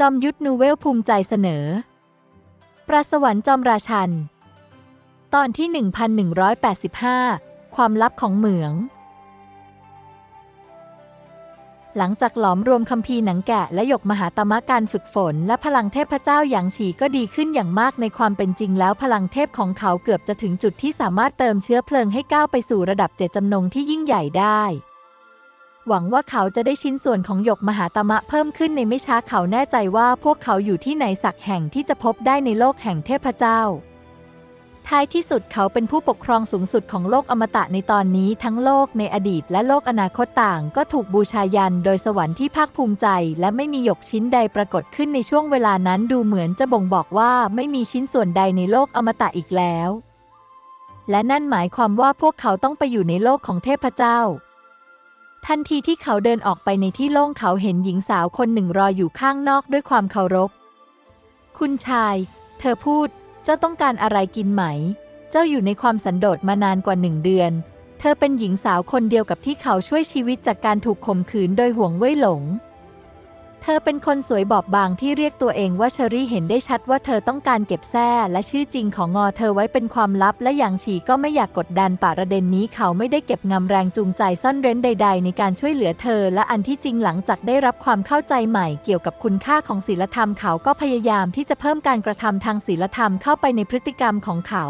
จอมยุทธนูเวลภูมิใจเสนอ ประสวรรค์จอมราชัน ตอนที่ 1185 ความลับของเหมือง หลังจากหลอมรวมคัมภีร์หนังแกะและหยกมหาตมะการฝึกฝน และพลังเทพเจ้าหยางฉีก็ดีขึ้นอย่างมากในความเป็นจริงแล้วพลังเทพของเขาเกือบจะถึงจุดที่สามารถเติมเชื้อเพลิงให้ก้าวไปสู่ระดับเจตจำนงที่ยิ่งใหญ่ได้ หวังว่าเขาจะได้ชิ้นส่วนของหยกมหาตมะเพิ่มขึ้นในไม่ช้าเขาแน่ใจว่าพวกเขาอยู่ที่ไหนสักแห่งที่จะพบได้ในโลกแห่งเทพเจ้า ท้ายที่สุดเขาเป็นผู้ปกครองสูงสุดของโลกอมตะในตอนนี้ทั้งโลกในอดีตและโลกอนาคตต่าง ก็ถูกบูชายันโดยสวรรค์ที่ภาคภูมิใจ และไม่มีหยกชิ้นใดปรากฏขึ้นในช่วงเวลานั้นดูเหมือนจะบ่งบอกว่าไม่มีชิ้นส่วนใดในโลกอมตะอีกแล้ว และนั่นหมายความว่าพวกเขาต้องไปอยู่ในโลกของเทพเจ้า ทันทีที่เขาเดินออกไปในที่โล่งเขาเห็นหญิงสาวคนหนึ่งรออยู่ข้างนอกด้วยความเคารพ คุณชาย เธอพูด เจ้าต้องการอะไรกินไหม เจ้าอยู่ในความสันโดษมานานกว่าหนึ่งเดือน เธอเป็นหญิงสาวคนเดียวกับที่เขาช่วยชีวิตจากการถูกข่มขืนโดยห่วงเว่ยหลง เธอเป็นคนสวยบอบบางที่เรียกตัวเองว่าเชอรี่เห็นได้ชัดว่าเธอต้องการเก็บแท้และชื่อจริงของงอเธอไว้เป็นความลับ และอย่างฉีก็ไม่อยากกดดันประเด็นนี้เขาไม่ได้เก็บงำแรงจูงใจซ่อนเร้นใด ๆ ในการช่วยเหลือเธอ และอันที่จริงหลังจากได้รับความเข้าใจใหม่เกี่ยวกับคุณค่าของศีลธรรมเขาก็พยายามที่จะเพิ่มการกระทำทางศีลธรรมเข้าไปในพฤติกรรมของเขา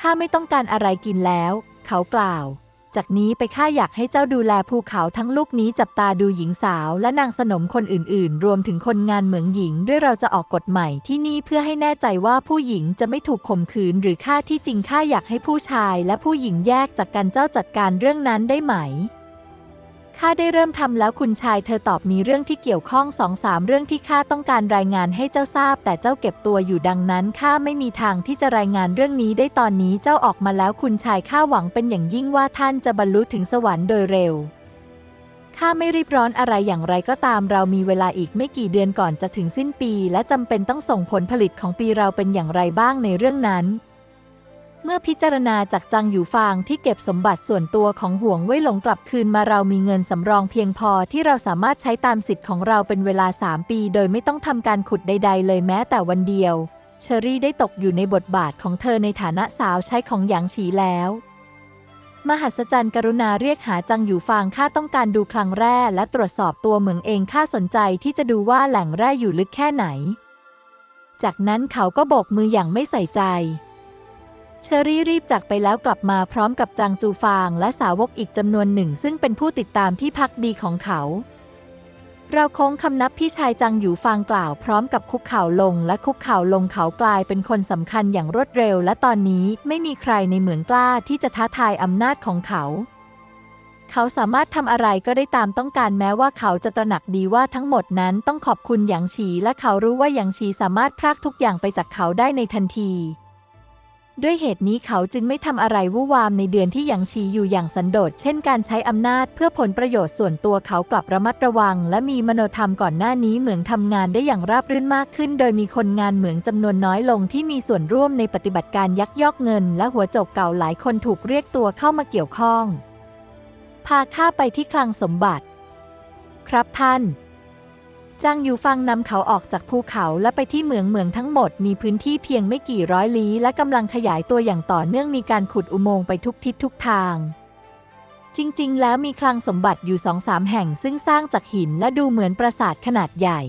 ข้าไม่ต้องการอะไรกินแล้ว เขากล่าว จากนี้ไปข้าอยากให้เจ้าดูแลภูเขาทั้งลูกนี้จับตาดูหญิงสาวและนางสนมคนอื่นๆ รวมถึงคนงานเหมืองหญิง ด้วยเราจะออกกฎใหม่ที่นี่เพื่อให้แน่ใจว่าผู้หญิงจะไม่ถูกข่มขืน หรือฆ่าที่จริงข้าอยากให้ผู้ชายและผู้หญิงแยกจากกันเจ้าจัดการเรื่องนั้นได้ไหม ข้าได้เริ่มทำแล้วคุณชายเธอตอบมีเรื่องที่เกี่ยวข้องสองสามเรื่องที่ข้าต้องการรายงานให้เจ้าทราบ แต่เจ้าเก็บตัวอยู่ดังนั้นข้าไม่มีทางที่จะรายงานเรื่องนี้ได้ตอนนี้เจ้าออกมาแล้วคุณชายข้าหวังเป็นอย่างยิ่งว่าท่านจะบรรลุถึงสวรรค์โดยเร็วข้าไม่รีบร้อนอะไรอย่างไรก็ตามเรามีเวลาอีกไม่กี่เดือนก่อนจะถึงสิ้นปี และจำเป็นต้องส่งผลผลิตของปีเราเป็นอย่างไรบ้างในเรื่องนั้น เมื่อพิจารณาจากจังอยู่ฟางที่เก็บสมบัติส่วนตัวของห่วงไว้หลงกลับคืนมาเรามีเงินสำรองเพียงพอที่เราสามารถใช้ตามสิทธิ์ของเราเป็นเวลา 3 ปี โดยไม่ต้องทำการขุดใด ๆ เลยแม้แต่วันเดียว เชอรี่ได้ตกอยู่ในบทบาทของเธอในฐานะสาวใช้ของหยางฉีแล้ว มหัศจรรย์กรุณาเรียกหาจังอยู่ฟางข้าต้องการดูคลังแร่และตรวจสอบตัวเหมืองเองข้าสนใจที่จะดูว่าแหล่งแร่อยู่ลึกแค่ไหน จากนั้นเขาก็โบกมืออย่างไม่ใส่ใจ เชอรี่รีบจากไปแล้วกลับมาพร้อมกับจางจูฟางและสาวกอีกจำนวนหนึ่ง ซึ่งเป็นผู้ติดตามที่พักดีของเขา เราคงคำนับพี่ชายจังอยู่ฟางกล่าวพร้อมกับคุกเข่าลงและคุกเข่าลงเขากลายเป็นคนสำคัญอย่างรวดเร็ว และตอนนี้ไม่มีใครในเหมืองกล้าที่จะท้าทายอำนาจของเขาเขาสามารถทำอะไรก็ได้ตามต้องการแม้ว่าเขาจะตระหนักดีว่าทั้งหมดนั้นต้องขอบคุณหยางฉีและเขารู้ว่าหยางฉีสามารถพรากทุกอย่างไปจากเขาได้ในทันที ด้วยเหตุนี้เขาจึงไม่ทำอะไรวู่วามในเดือนที่ยางชีอยู่อย่างสันโดษ เช่นการใช้อำนาจเพื่อผลประโยชน์ส่วนตัวเขากลับระมัดระวัง และมีมโนธรรมก่อนหน้านี้เหมืองทำงานได้อย่างราบรื่นมากขึ้น โดยมีคนงานเหมืองจำนวนน้อยลงที่มีส่วนร่วมในปฏิบัติการยักยอกเงิน และหัวโจกเก่าหลายคนถูกเรียกตัวเข้ามาเกี่ยวข้อง พาข้าไปที่คลังสมบัติ ครับท่าน จางอยู่ฟังนำเขาออกจากภูเขาและไปที่เหมืองเหมืองทั้งหมดมีพื้นที่เพียงไม่กี่ร้อยลี้และกำลังขยายตัวอย่างต่อเนื่องมีการขุดอุโมงค์ไปทุกทิศทุกทาง จริงๆ แล้วมีคลังสมบัติอยู่สองสามแห่งซึ่งสร้างจากหินและดูเหมือนปราสาทขนาดใหญ่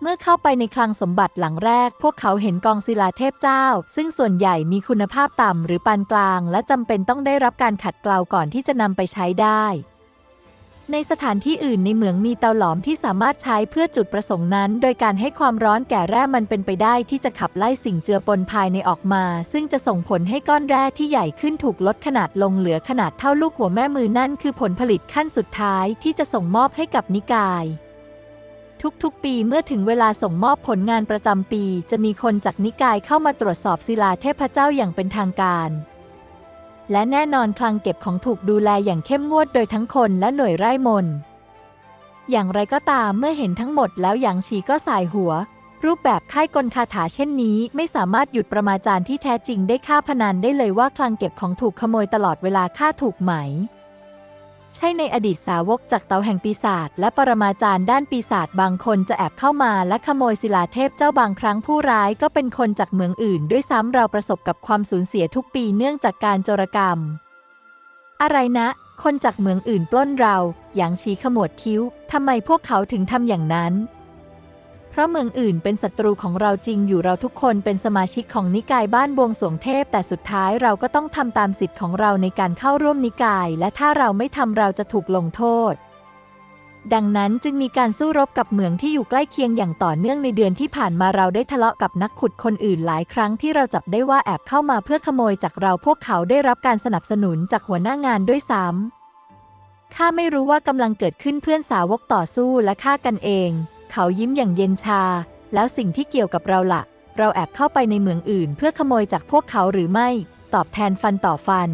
เมื่อเข้าไปในคลังสมบัติหลังแรก พวกเขาเห็นกองศิลาเทพเจ้า ซึ่งส่วนใหญ่มีคุณภาพต่ำหรือปานกลาง และจำเป็นต้องได้รับการขัดเกลาก่อนที่จะนำไปใช้ได้ ในสถานที่อื่นในเหมืองมีเตาหลอมที่สามารถใช้เพื่อจุดประสงค์นั้น โดยการให้ความร้อนแก่แร่มันเป็นไปได้ที่จะขับไล่สิ่งเจือปนภายในออกมา ซึ่งจะส่งผลให้ก้อนแร่ที่ใหญ่ขึ้นถูกลดขนาดลงเหลือขนาดเท่าลูกหัวแม่มือนั่นคือผลผลิตขั้นสุดท้ายที่จะส่งมอบให้กับนิกายทุกๆ ปีเมื่อถึงเวลาส่งมอบผลงานประจำปี จะมีคนจากนิกายเข้ามาตรวจสอบศิลาเทพเจ้าอย่างเป็นทางการ และแน่นอนคลังเก็บของถูกดูแลอย่างเข้มงวดโดยทั้งคนและหน่วยไร่มน อย่างไรก็ตามเมื่อเห็นทั้งหมดแล้วหยางฉีก็สายหัว รูปแบบค่ายกลคาถาเช่นนี้ ไม่สามารถหยุดประมาจารย์ที่แท้จริงได้ค่าพนันได้เลยว่าคลังเก็บของถูกขโมยตลอดเวลาค่าถูกไหม ใช่ในอดีตสาวกจากเตาแห่งปีศาจและปรมาจารย์ด้านปีศาจบางคนจะแอบเข้ามาและขโมยศิลาเทพเจ้าบางครั้งผู้ร้ายก็เป็นคนจากเมืองอื่น ด้วยซ้ำเราประสบกับความสูญเสียทุกปีเนื่องจากการโจรกรรม อะไรนะ คนจากเมืองอื่นปล้นเรา อย่างชี้ขมวดคิ้วทำไมพวกเขาถึงทำอย่างนั้น เพราะเมืองอื่นเป็นศัตรูของเราจริงอยู่เราทุกคนเป็นสมาชิกของนิกายบ้านบวงสวงเทพ แต่สุดท้ายเราก็ต้องทำตามสิทธิ์ของเราในการเข้าร่วมนิกาย และถ้าเราไม่ทำเราจะถูกลงโทษ ดังนั้นจึงมีการสู้รบกับเมืองที่อยู่ใกล้เคียงอย่างต่อเนื่องในเดือนที่ผ่านมาเราได้ทะเลาะกับนักขุดคนอื่นหลายครั้งที่เราจับได้ว่าแอบเข้ามาเพื่อขโมยจากเราพวกเขาได้รับการสนับสนุนจากหัวหน้างานด้วยซ้ำข้าไม่รู้ว่ากำลังเกิดขึ้นเพื่อนสาวกต่อสู้และฆ่ากันเอง เขายิ้มอย่างเย็นชา แล้วสิ่งที่เกี่ยวกับเราละ่ะ เราแอบเข้าไปในเมืองอื่น เพื่อขโมยจากพวกเขาหรือไม่ ตอบแทนฟันต่อฟัน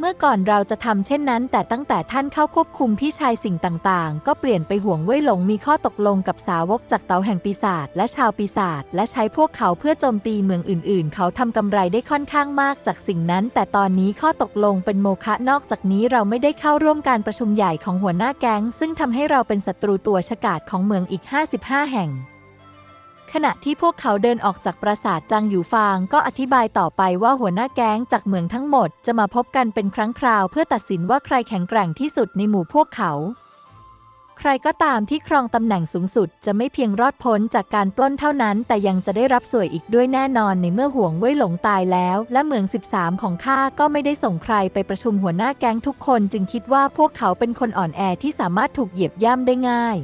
เมื่อก่อนเราจะทำเช่นนั้น แต่ตั้งแต่ท่านเข้าควบคุมพี่ชายสิ่งต่างๆ ก็เปลี่ยนไปห่วงเว่ยหลงมีข้อตกลงกับสาวกจากเตาแห่งปีศาจและชาวปีศาจและใช้พวกเขาเพื่อโจมตีเมืองอื่น ๆ เขาทำกำไรได้ค่อนข้างมากจากสิ่งนั้น แต่ตอนนี้ข้อตกลงเป็นโมฆะนอกจากนี้เราไม่ได้เข้าร่วมการประชุมใหญ่ของหัวหน้าแก๊ง ซึ่งทำให้เราเป็นศัตรูตัวฉกาจของเมืองอีก 55 แห่ง ขณะที่พวกเขาเดินออกจากปราสาทจางหยูฟางก็อธิบายต่อไปว่าหัวหน้าแก๊งจากเมืองทั้งหมดจะมาพบกันเป็นครั้งคราว เพื่อตัดสินว่าใครแข็งแกร่งที่สุดในหมู่พวกเขา ใครก็ตามที่ครองตำแหน่งสูงสุดจะไม่เพียงรอดพ้นจากการปล้นเท่านั้น แต่ยังจะได้รับสวยอีกด้วยแน่นอนในเมื่อห่วงเว่ยหลงตายแล้ว และเมือง 13 ของข้าก็ไม่ได้ส่งใครไปประชุมหัวหน้าแก๊งทุกคน จึงคิดว่าพวกเขาเป็นคนอ่อนแอที่สามารถถูกเหยียบย่ำได้ง่าย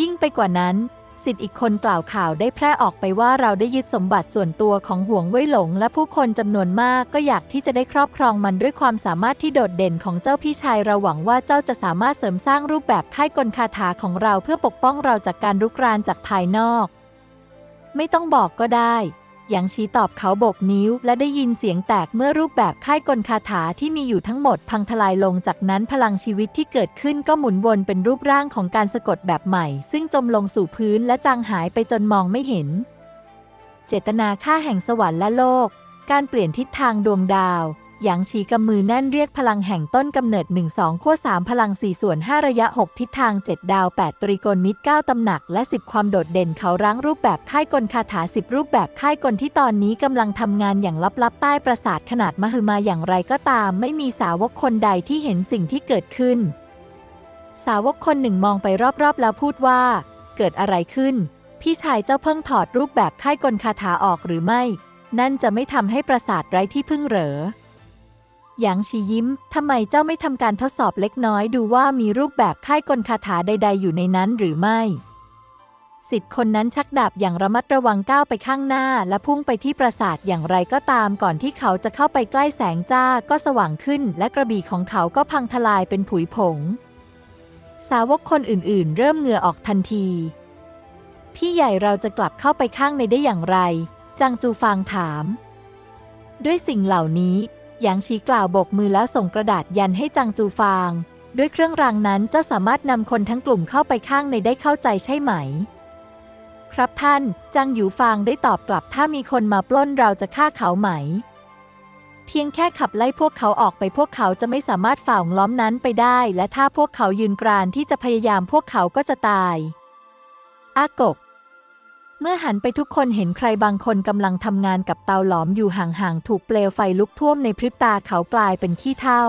ยิ่งไปกว่านั้น สิทธิ์อีกคนกล่าวข่าวได้แพร่ออกไปว่าเราได้ยึดสมบัติส่วนตัวของห่วงไว่ยหลง และผู้คนจำนวนมากก็อยากที่จะได้ครอบครองมันด้วยความสามารถที่โดดเด่นของเจ้าพี่ชายเราหวังว่าเจ้าจะสามารถเสริมสร้างรูปแบบค่ายกลคาถาของเราเพื่อปกป้องเราจากการรุกรานจากภายนอก ไม่ต้องบอกก็ได้ หยางชีตอบเขาโบกนิ้ว และได้ยินเสียงแตกเมื่อรูปแบบค่ายกลคาถาที่มีอยู่ทั้งหมดพังทลายลงจากนั้นพลังชีวิตที่เกิดขึ้นก็หมุนวนเป็นรูปร่างของการสะกดแบบใหม่ ซึ่งจมลงสู่พื้นและจางหายไปจนมองไม่เห็น เจตนาฆ่าแห่งสวรรค์และโลก การเปลี่ยนทิศทางดวงดาว หยางฉีกำมือแน่นเรียกพลังแห่งต้นกำเนิด 1 2ขั้ว3พลัง 4 ส่วน 5 ระยะ 6 ทิศทาง 7 ดาว 8 ตรีโกณมิตร 9ตำหนัก และ 10 ความโดดเด่นเขารั้งรูปแบบค่ายกลคาถา 10 รูปแบบค่ายกลที่ตอนนี้กำลังทำงานอย่างลับๆ ใต้ปราสาทขนาดมหึมาอย่างไรก็ตาม ไม่มีสาวกคนใดที่เห็นสิ่งที่เกิดขึ้น สาวกคนหนึ่งมองไปรอบๆ แล้วพูดว่า เกิดอะไรขึ้น พี่ชายเจ้าเพิ่งถอดรูปแบบค่ายกลคาถาออกหรือไม่ นั่นจะไม่ทำให้ปราสาทไร้ที่พึ่งเหรอ หยางชียิ้ม ทำไมเจ้าไม่ทำการทดสอบเล็กน้อยดูว่ามีรูปแบบค่ายกลคาถาใด ๆ อยู่ในนั้นหรือไม่ สิทธิ์คนนั้นชักดาบอย่างระมัดระวังก้าวไปข้างหน้า และพุ่งไปที่ปราสาทอย่างไรก็ตามก่อนที่เขาจะเข้าไปใกล้แสงจ้าก็สว่างขึ้น และกระบี่ของเขาก็พังทลายเป็นผุยผง สาวกคนอื่นๆ เริ่มเหงื่อออกทันที พี่ใหญ่เราจะกลับเข้าไปข้างในได้อย่างไรจางจูฟางถาม ด้วยสิ่งเหล่านี้ หยางชีกล่าวโบกมือแล้วส่งกระดาษยันให้จางจูฟาง ด้วยเครื่องรางนั้นเจ้าสามารถนำคนทั้งกลุ่มเข้าไปข้างในได้เข้าใจใช่ไหม ครับท่านจางหยูฟางได้ตอบกลับถ้ามีคนมาปล้นเราจะฆ่าเขาไหม เพียงแค่ขับไล่พวกเขาออกไปพวกเขาจะไม่สามารถฝ่าล้อมนั้นไปได้ และถ้าพวกเขายืนกรานที่จะพยายามพวกเขาก็จะตาย อากก เมื่อหันไปทุกคนเห็นใครบางคนกำลังทำงานกับเตาหลอมอยู่ห่างๆ ถูกเปลวไฟลุกท่วมในพริบตาเขากลายเป็นขี้เถ้า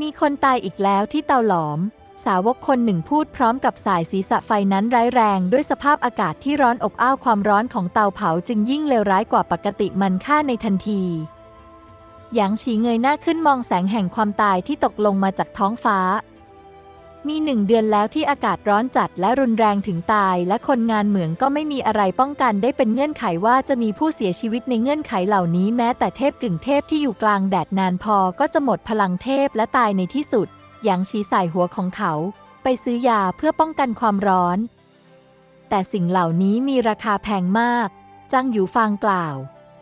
มีคนตายอีกแล้วที่เตาหลอม สาวกคนหนึ่งพูดพร้อมกับสายศีรษะไฟนั้นร้ายแรงด้วยสภาพอากาศที่ร้อนอบอ้าวความร้อนของเตาเผาจึงยิ่งเลวร้ายกว่าปกติมันฆ่าในทันทีหยางฉีเงยหน้าขึ้นมองแสงแห่งความตายที่ตกลงมาจากท้องฟ้า มีหนึ่งเดือนแล้วที่อากาศร้อนจัดและรุนแรงถึงตาย และคนงานเหมืองก็ไม่มีอะไรป้องกันได้เป็นเงื่อนไขว่าจะมีผู้เสียชีวิตในเงื่อนไขเหล่านี้แม้แต่เทพกึ่งเทพที่อยู่กลางแดดนานพอก็จะหมดพลังเทพและตายในที่สุด อย่างชี้สายหัวของเขา ไปซื้อยาเพื่อป้องกันความร้อน แต่สิ่งเหล่านี้มีราคาแพงมาก จังหยูฟางกล่าว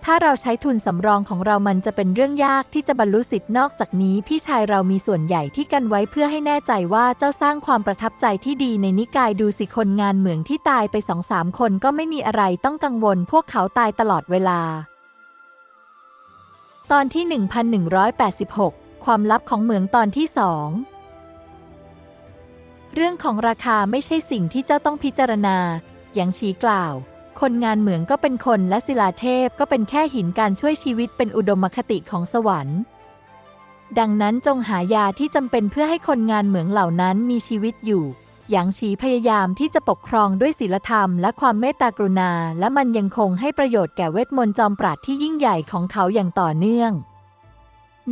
ถ้าเราใช้ทุนสำรองของเรามันจะเป็นเรื่องยากที่จะบรรลุสิทธิ์นอกจากนี้พี่ชายเรามีส่วนใหญ่ที่กันไว้เพื่อให้แน่ใจว่าเจ้าสร้างความประทับใจที่ดีในนิกายดูสิคนงานเหมืองที่ตายไปสองสามคนก็ไม่มีอะไรต้องกังวล พวกเขาตายตลอดเวลา ตอนที่ 1186 ความลับของเหมืองตอนที่สองเรื่องของราคาไม่ใช่สิ่งที่เจ้าต้องพิจารณา อย่างชี้กล่าว คนงานเหมืองก็เป็นคนและศิลาเทพก็เป็นแค่หินการช่วยชีวิตเป็นอุดมคติของสวรรค์ ดังนั้นจงหายาที่จำเป็นเพื่อให้คนงานเหมืองเหล่านั้นมีชีวิตอยู่ หยางฉีพยายามที่จะปกครองด้วยศีลธรรมและความเมตตากรุณา และมันยังคงให้ประโยชน์แก่เวทมนต์จอมปราดที่ยิ่งใหญ่ของเขาอย่างต่อเนื่อง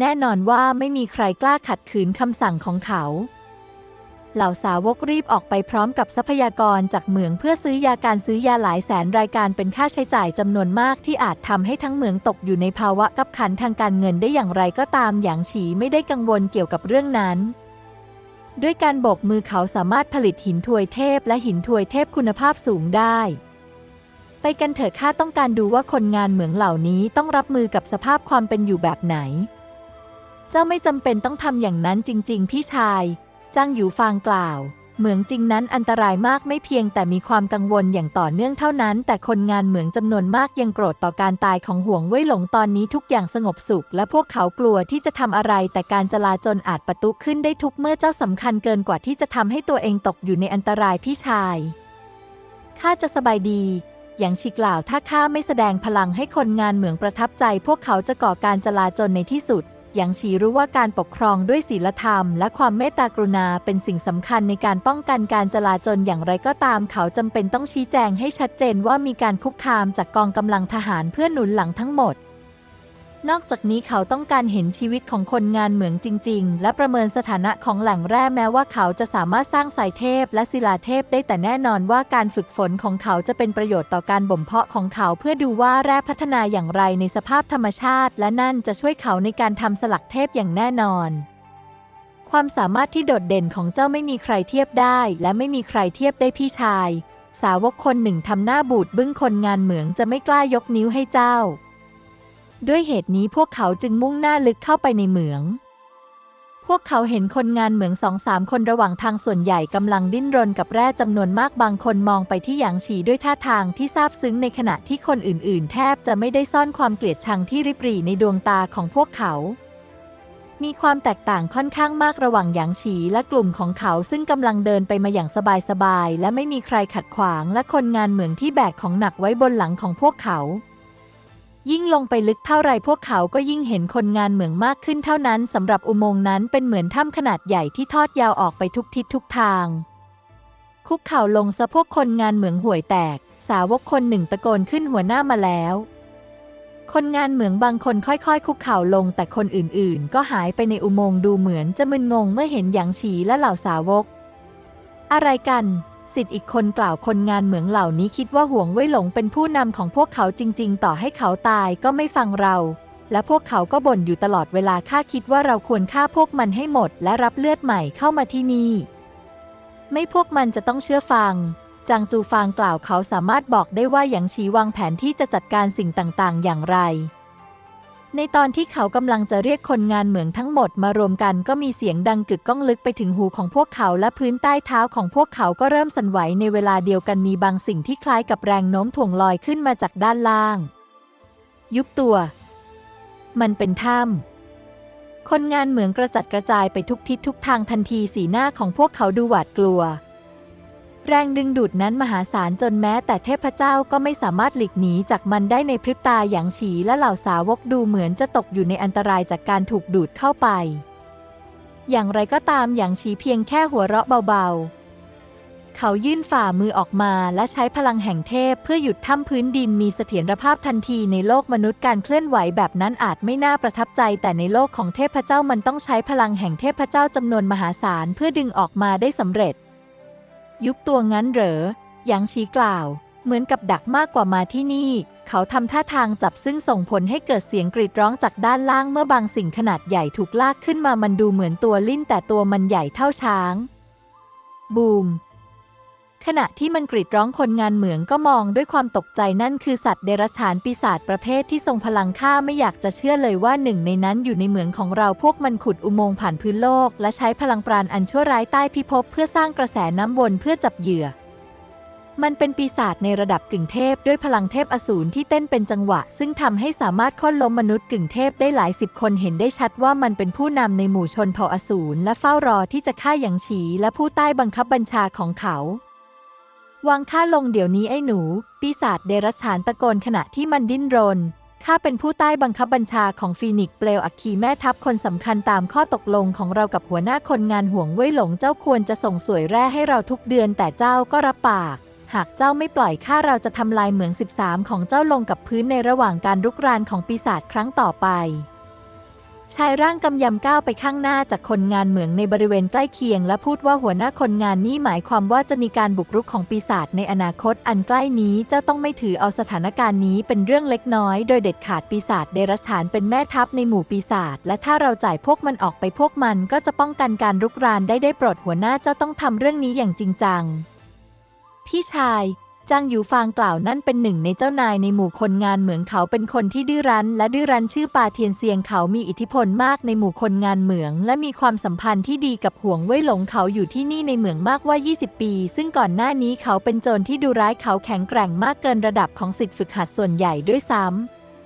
แน่นอนว่าไม่มีใครกล้าขัดขืนคำสั่งของเขา เหล่าสาวกรีบออกไปพร้อมกับทรัพยากรจากเหมืองเพื่อซื้อยาการซื้อยาหลายแสนรายการเป็นค่าใช้จ่ายจำนวนมากที่อาจทำให้ทั้งเหมืองตกอยู่ในภาวะกับขันทางการเงินได้อย่างไรก็ตามหยางฉีไม่ได้กังวลเกี่ยวกับเรื่องนั้น ด้วยการโบกมือเขาสามารถผลิตหินถวยเทพและหินถวยเทพคุณภาพสูงได้ ไปกันเถอะข้าต้องการดูว่าคนงานเหมืองเหล่านี้ต้องรับมือกับสภาพความเป็นอยู่แบบไหน เจ้าไม่จำเป็นต้องทำอย่างนั้นจริง ๆ พี่ชาย จ้างหยูฟางกล่าว เหมืองจริงนั้นอันตรายมากไม่เพียงแต่มีความกังวลอย่างต่อเนื่องเท่านั้น แต่คนงานเหมืองจำนวนมากยังโกรธต่อการตายของห่วงเว่ยหลงตอนนี้ทุกอย่างสงบสุข และพวกเขากลัวที่จะทำอะไร แต่การจลาจลอาจประตุขึ้นได้ทุกเมื่อเจ้าสำคัญเกินกว่าที่จะทำให้ตัวเองตกอยู่ในอันตรายพี่ชายข้าจะสบายดีอย่างชีกล่าวถ้าข้าไม่แสดงพลังให้คนงานเหมืองประทับใจ พวกเขาจะก่อการจลาจลในที่สุด หยางชีรู้ว่าการปกครองด้วยศีลธรรม และความเมตตากรุณาเป็นสิ่งสำคัญในการป้องกันการจลาจลอย่างไรก็ตาม เขาจำเป็นต้องชี้แจงให้ชัดเจนว่ามีการคุกคามจากกองกำลังทหารเพื่อหนุนหลังทั้งหมด นอกจากนี้เขาต้องการเห็นชีวิตของคนงานเหมืองจริง ๆ และประเมินสถานะของแหล่งแร่แม้ว่าเขาจะสามารถสร้างสายเทพและศิลาเทพได้แต่แน่นอนว่าการฝึกฝนของเขาจะเป็นประโยชน์ต่อการบ่มเพาะของเขาเพื่อดูว่าแร่พัฒนาอย่างไรในสภาพธรรมชาติ และนั่นจะช่วยเขาในการทำสลักเทพอย่างแน่นอน ความสามารถที่โดดเด่นของเจ้าไม่มีใครเทียบได้ และไม่มีใครเทียบได้พี่ชาย สาวกคนหนึ่งทำหน้าบูดบึ้งคนงานเหมืองจะไม่กล้ายกนิ้วให้เจ้า ด้วยเหตุนี้พวกเขาจึงมุ่งหน้าลึกเข้าไปในเหมือง พวกเขาเห็นคนงานเหมืองสองสามคนระหว่างทางส่วนใหญ่กำลังดิ้นรนกับแร่จำนวนมากบางคนมองไปที่หยางฉีด้วยท่าทางที่ซาบซึ้งในขณะที่คนอื่น ๆ แทบจะไม่ได้ซ่อนความเกลียดชังที่ริบหรี่ในดวงตาของพวกเขา มีความแตกต่างค่อนข้างมากระหว่างหยางฉีและกลุ่มของเขาซึ่งกำลังเดินไปมาอย่างสบาย ๆ และไม่มีใครขัดขวางและคนงานเหมืองที่แบกของหนักไว้บนหลังของพวกเขา ยิ่งลงไปลึกเท่าไรพวกเขาก็ยิ่งเห็นคนงานเหมืองมากขึ้นเท่านั้นสำหรับอุโมงค์นั้นเป็นเหมือนถ้ำขนาดใหญ่ที่ทอดยาวออกไปทุกทิศทุกทาง คุกเข่าลงซะพวกคนงานเหมืองห่วยแตก สาวกคนหนึ่งตะโกนขึ้นหัวหน้ามาแล้ว คนงานเหมืองบางคนค่อยๆ คุกเข่าลงแต่คนอื่นๆ ก็หายไปในอุโมงค์ดูเหมือนจะมึนงงเมื่อเห็นหยางฉีและเหล่าสาวก อะไรกัน สิทธิ์อีกคนกล่าวคนงานเหมืองเหล่านี้คิดว่าห่วงเว่ยหลงเป็นผู้นำของพวกเขาจริง ๆ ต่อให้เขาตายก็ไม่ฟังเรา และพวกเขาก็บ่นอยู่ตลอดเวลาข้าคิดว่าเราควรฆ่าพวกมันให้หมด และรับเลือดใหม่เข้ามาที่นี่ ไม่พวกมันจะต้องเชื่อฟังจางจูฟางกล่าวเขาสามารถบอกได้ว่าหยางฉีวางแผนที่จะจัดการสิ่งต่าง ๆ อย่างไร ในตอนที่เขากำลังจะเรียกคนงานเหมืองทั้งหมดมารวมกันก็มีเสียงดังกึกก้องลึกไปถึงหูของพวกเขาและพื้นใต้เท้าของพวกเขาก็เริ่มสั่นไหวในเวลาเดียวกันมีบางสิ่งที่คล้ายกับแรงโน้มถ่วงลอยขึ้นมาจากด้านล่าง ยุบตัว มันเป็นถ้ำคนงานเหมืองกระจัดกระจายไปทุกทิศทุกทางทันทีสีหน้าของพวกเขาดูหวาดกลัว แรงดึงดูดนั้นมหาศาลจนแม้แต่เทพเจ้าก็ไม่สามารถหลีกหนีจากมันได้ในพริบตาอย่างฉีและเหล่าสาวกดูเหมือนจะตกอยู่ในอันตรายจากการถูกดูดเข้าไป อย่างไรก็ตามอย่างฉีเพียงแค่หัวเราะเบาๆ เขายื่นฝ่ามือออกมาและใช้พลังแห่งเทพเพื่อหยุดถ้ำพื้นดินมีเสถียรภาพทันทีในโลกมนุษย์การเคลื่อนไหวแบบนั้นอาจไม่น่าประทับใจ แต่ในโลกของเทพเจ้ามันต้องใช้พลังแห่งเทพเจ้าจำนวนมหาศาลเพื่อดึงออกมาได้สำเร็จ ยุบตัวงั้นเหรอหยางชี้กล่าว เหมือนกับดักมากกว่ามาที่นี่ เขาทำท่าทางจับซึ่งส่งผลให้เกิดเสียงกรีดร้องจากด้านล่างเมื่อบางสิ่งขนาดใหญ่ถูกลากขึ้นมามันดูเหมือนตัวลิ้นแต่ตัวมันใหญ่เท่าช้าง บูม ขณะที่มันกรีดร้องคนงานเหมืองก็มองด้วยความตกใจนั่นคือสัตว์เดรัจฉานปีศาจประเภทที่ทรงพลังข้าไม่อยากจะเชื่อเลยว่าหนึ่งในนั้นอยู่ในเหมืองของเราพวกมันขุดอุโมงค์ผ่านพื้นโลก และใช้พลังปราณอันชั่วร้ายใต้พิภพเพื่อสร้างกระแสน้ำวนเพื่อจับเหยื่อ มันเป็นปีศาจในระดับกึ่งเทพด้วยพลังเทพอสูรที่เต้นเป็นจังหวะ ซึ่งทำให้สามารถค้นล้มมนุษย์กึ่งเทพได้หลายสิบคนเห็นได้ชัดว่ามันเป็นผู้นำในหมู่ชนเผ่าอสูรและเฝ้ารอที่จะฆ่าหยางฉีและผู้ใต้บังคับบัญชาของเขา วางข้าลงเดี๋ยวนี้ไอ้หนู ปีศาจเดรัจฉานตะโกนขณะที่มันดิ้นรน ข้าเป็นผู้ใต้บังคับบัญชาของฟีนิกซ์เปลวอัคคีแม่ทัพคนสำคัญตามข้อตกลงของเรากับหัวหน้าคนงานห่วงเว่ยหลงเจ้าควรจะส่งสวยแร่ให้เราทุกเดือนแต่เจ้าก็รับปาก หากเจ้าไม่ปล่อยข้าเราจะทำลายเหมือง 13 ของเจ้าลงกับพื้นในระหว่างการรุกรานของปีศาจครั้งต่อไป ชายร่างกำยำก้าวไปข้างหน้าจากคนงานเหมืองในบริเวณใกล้เคียง และพูดว่าหัวหน้าคนงานนี้หมายความว่าจะมีการบุกรุกของปีศาจในอนาคตอันใกล้นี้เจ้าต้องไม่ถือเอาสถานการณ์นี้เป็นเรื่องเล็กน้อย โดยเด็ดขาดปีศาจเดรัจฉานเป็นแม่ทัพในหมู่ปีศาจและถ้าเราจ่ายพวกมันออกไปพวกมันก็จะป้องกันการรุกรานได้ได้โปรดหัวหน้าเจ้าต้องทำเรื่องนี้อย่างจริงจัง พี่ชาย จางหยูฟางกล่าวนั่นเป็นหนึ่งในเจ้านายในหมู่คนงานเหมืองเขาเป็นคนที่ดื้อรั้น และดื้อรั้นชื่อปาเทียนเซียงเขามีอิทธิพลมากในหมู่คนงานเหมือง และมีความสัมพันธ์ที่ดีกับห่วงเว่ยหลงเขาอยู่ที่นี่ในเหมืองมากว่า 20 ปี ซึ่งก่อนหน้านี้เขาเป็นโจรที่ดูร้ายเขาแข็งแกร่งมากเกินระดับของสิทธิฝึกหัดส่วนใหญ่ด้วยซ้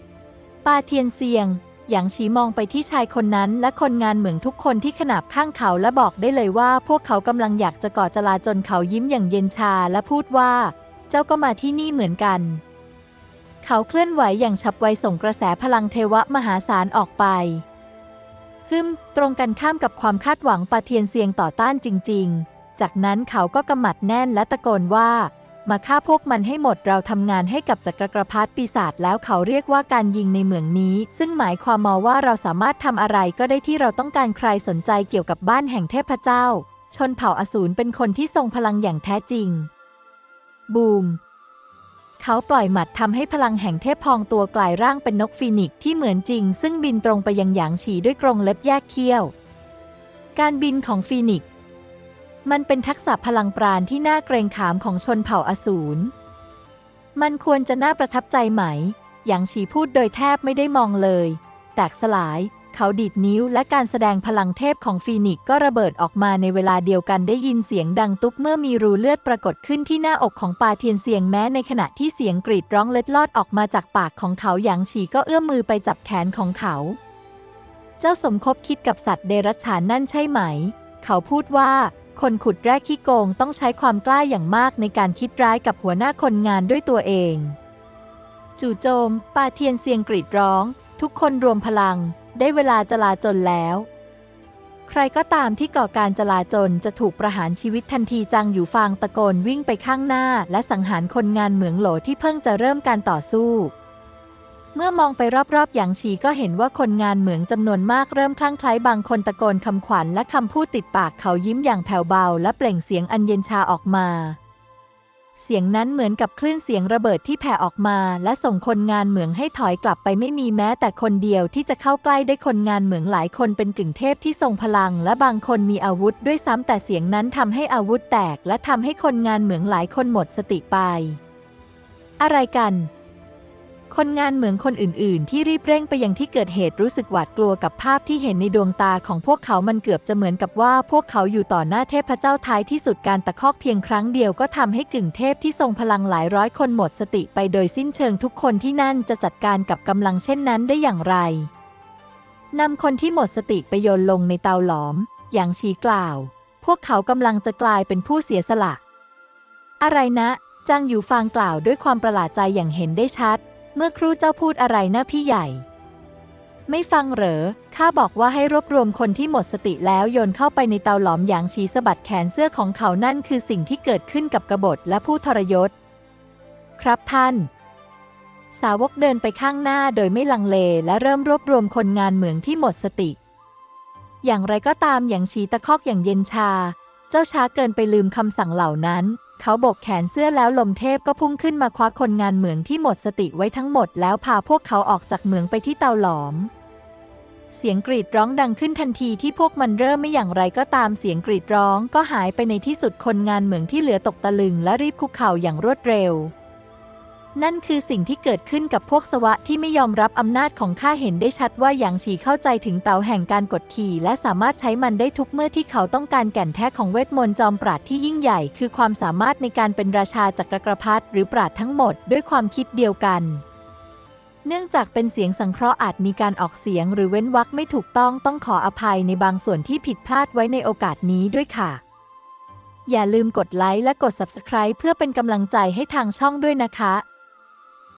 ำปาเทียนเซียงหยางฉีมองไปที่ชายคนนั้น และคนงานเหมืองทุกคนที่ขนาบข้างเขาและบอกได้เลยว่า พวกเขากำลังอยากจะก่อจลาจนเขายิ้มอย่างเย็นชาและพูดว่า เจ้าก็มาที่นี่เหมือนกัน เขาเคลื่อนไหวอย่างฉับไวส่งกระแสพลังเทวะมหาศาลออกไป ฮึม ตรงกันข้ามกับความคาดหวังปาเทียนเซียงต่อต้านจริง ๆ จากนั้นเขาก็กำหมัดแน่นและตะโกนว่า มาฆ่าพวกมันให้หมดเราทำงานให้กับจักรกรพรรดิปีศาจแล้วเขาเรียกว่าการยิงในเหมืองนี้ ซึ่งหมายความมาว่าเราสามารถทำอะไรก็ได้ที่เราต้องการใครสนใจเกี่ยวกับบ้านแห่งเทพเจ้า ชนเผ่าอสูรเป็นคนที่ทรงพลังอย่างแท้จริง บูม เขาปล่อยหมัดทำให้พลังแห่งเทพพองตัวกลายร่างเป็นนกฟีนิกซ์ที่เหมือนจริง ซึ่งบินตรงไปยังหยางฉีด้วยกรงเล็บแยกเขี้ยว การบินของฟีนิกซ์มันเป็นทักษะพลังปราณที่น่าเกรงขามของชนเผ่าอสูร มันควรจะน่าประทับใจไหม หยางฉีพูดโดยแทบไม่ได้มองเลย แตกสลาย เขาดีดนิ้วและการแสดงพลังเทพของฟีนิกก็ระเบิดออกมาในเวลาเดียวกันได้ยินเสียงดังตุ๊บเมื่อมีรูเลือดปรากฏขึ้นที่หน้าอกของปาเทียนเสียงแม้ในขณะที่เสียงกรีดร้องเล็ดลอดออกมาจากปากของเขาหยางฉีก็เอื้อมมือไปจับแขนของเขา เจ้าสมคบคิดกับสัตว์เดรัจฉานนั่นใช่ไหม เขาพูดว่าคนขุดแร่ขี้โกงต้องใช้ความกล้าอย่างมากในการคิดร้ายกับหัวหน้าคนงานด้วยตัวเอง จู่โจม ปาเทียนเสียงกรีดร้อง ทุกคนรวมพลัง ได้เวลาจลาจลแล้ว ใครก็ตามที่ก่อการจลาจลจะถูกประหารชีวิตทันทีจังอยู่ฟางตะโกนวิ่งไปข้างหน้า และสังหารคนงานเหมืองโหลที่เพิ่งจะเริ่มการต่อสู้เมื่อมองไปรอบๆ อย่างฉีก็เห็นว่าคนงานเหมืองจำนวนมากเริ่มคลั่งไคล้บางคนตะโกนคำขวัญและคำพูดติดปากเขายิ้มอย่างแผ่วเบา และเปล่งเสียงอันเย็นชาออกมา เสียงนั้นเหมือนกับคลื่นเสียงระเบิดที่แผ่ออกมา และส่งคนงานเหมืองให้ถอยกลับไปไม่มีแม้แต่คนเดียวที่จะเข้าใกล้ได้คนงานเหมืองหลายคนเป็นกึ่งเทพที่ทรงพลัง และบางคนมีอาวุธด้วยซ้ำแต่เสียงนั้นทำให้อาวุธแตก และทำให้คนงานเหมืองหลายคนหมดสติไป อะไรกัน คนงานเหมืองคนอื่น ๆ ที่รีบเร่งไปยังที่เกิดเหตุรู้สึกหวาดกลัวกับภาพที่เห็นในดวงตาของพวกเขามันเกือบจะเหมือนกับว่าพวกเขาอยู่ต่อหน้าเทพเจ้าท้ายที่สุดการตะคอกเพียงครั้งเดียวก็ทำให้กึ่งเทพที่ทรงพลังหลายร้อยคนหมดสติไปโดยสิ้นเชิงทุกคนที่นั่นจะจัดการกับกำลังเช่นนั้นได้อย่างไรนำคนที่หมดสติไปโยนลงในเตาหลอม อย่างชี้กล่าว พวกเขากำลังจะกลายเป็นผู้เสียสละ อะไรนะจางอยู่ฟางกล่าวด้วยความประหลาดใจอย่างเห็นได้ชัด เมื่อครูเจ้าพูดอะไรนะพี่ใหญ่ ไม่ฟังเหรอ ข้าบอกว่าให้รวบรวมคนที่หมดสติแล้วโยนเข้าไปในเตาหลอมอย่างชีสะบัดแขนเสื้อของเขานั่นคือสิ่งที่เกิดขึ้นกับกบฏและผู้ทรยศ ครับท่าน สาวกเดินไปข้างหน้าโดยไม่ลังเลและเริ่มรวบรวมคนงานเหมืองที่หมดสติ อย่างไรก็ตามอย่างชีตะคอกอย่างเย็นชา เจ้าช้าเกินไปลืมคำสั่งเหล่านั้น เขาโบกแขนเสื้อแล้วลมเทพก็พุ่งขึ้นมาคว้าคนงานเหมืองที่หมดสติไว้ทั้งหมดแล้วพาพวกเขาออกจากเหมืองไปที่เตาหลอม เสียงกรีดร้องดังขึ้นทันทีที่พวกมันเริ่มไม่อย่างไรก็ตามเสียงกรีดร้องก็หายไปในที่สุดคนงานเหมืองที่เหลือตกตะลึงและรีบคุกเข่าอย่างรวดเร็ว นั่นคือสิ่งที่เกิดขึ้นกับพวกสวะที่ไม่ยอมรับอำนาจของข้าเห็นได้ชัดว่าหยางฉีเข้าใจถึงเตาแห่งการกดขี่ และสามารถใช้มันได้ทุกเมื่อที่เขาต้องการแก่นแท้ของเวทมนต์จอมปราดที่ยิ่งใหญ่ คือความสามารถในการเป็นราชาจักรพรรดิหรือปราดทั้งหมด ด้วยความคิดเดียวกัน เนื่องจากเป็นเสียงสังเคราะห์อาจมีการออกเสียง หรือเว้นวรรคไม่ถูกต้องต้องขออภัยในบางส่วนที่ผิดพลาดไว้ในโอกาสนี้ด้วยค่ะ อย่าลืมกดไลค์และกด Subscribe เพื่อเป็นกำลังใจให้ทางช่องด้วยนะคะ